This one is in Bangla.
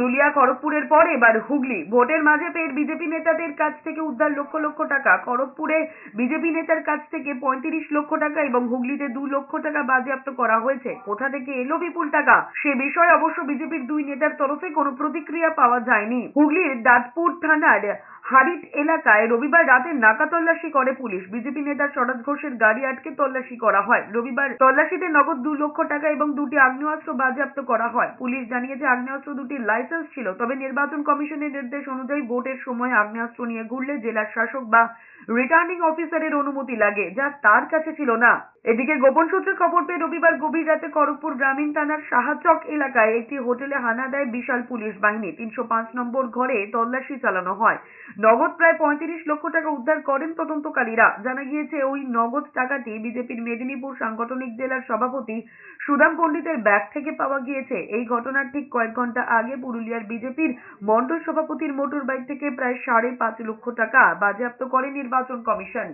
পুরুলিয়া, খড়গপুরের পর এবার হুগলি। ভোটের মাঝে ফের বিজেপি নেতাদের কাছ থেকে উদ্ধার লক্ষ লক্ষ টাকা। খড়গপুরে বিজেপি নেতার কাছ থেকে পঁয়ত্রিশ লক্ষ টাকা এবং হুগলিতে দু লক্ষ টাকা বাজেয়াপ্ত করা হয়েছে। কোথা থেকে এলো বিপুল টাকা? সে বিষয়ে অবশ্য বিজেপির দুই নেতার তরফে কোনো প্রতিক্রিয়া পাওয়া যায়নি। হুগলির দাঁতপুর থানার হারিট এলাকায় রবিবার রাতে নাকা তল্লাশি করে পুলিশ। বিজেপি নেতা শরৎ ঘোষের গাড়ি আটকে তল্লাশি করা হয়। রবিবার তল্লাশিতে নগদ দু লক্ষ টাকা এবং দুটি আগ্নেয়াস্ত্র বাজেয়াপ্ত করা হয়। পুলিশ জানিয়েছে, আগ্নেয়াস্ত্র দুটির লাইসেন্স ছিল, তবে নির্বাচন কমিশনের নির্দেশ অনুযায়ী ভোটের সময় আগ্নেয়াস্ত্র নিয়ে ঘুরলে জেলার শাসক বা রিটার্নিং অফিসারের অনুমতি লাগে, যা তার কাছে ছিল না। এদিকে গোপন সূত্রে খবর পেয়ে রবিবার গভীর রাতে খড়গপুর গ্রামীণ থানার সাহাচক এলাকায় একটি হোটেলে হানা দেয় বিশাল পুলিশ বাহিনী। তিনশো পাঁচ নম্বর ঘরে তল্লাশি চালানো হয়। নগদ প্রায় পঁয়ত্রিশ লক্ষ টাকা উদ্ধার করেন তদন্তকারীরা। জানা গিয়েছে, ওই নগদ টাকাটি বিজেপির মেদিনীপুর সাংগঠনিক জেলার সভাপতি সুদাম পণ্ডিতের ব্যাগ থেকে পাওয়া গিয়েছে। এই ঘটনার ঠিক কয়েক ঘণ্টা আগে পুরুলিয়ার বিজেপির মন্ডল সভাপতির মোটর বাইক থেকে প্রায় সাড়ে পাঁচ লক্ষ টাকা বাজেয়াপ্ত করে নির্বাচন কমিশন।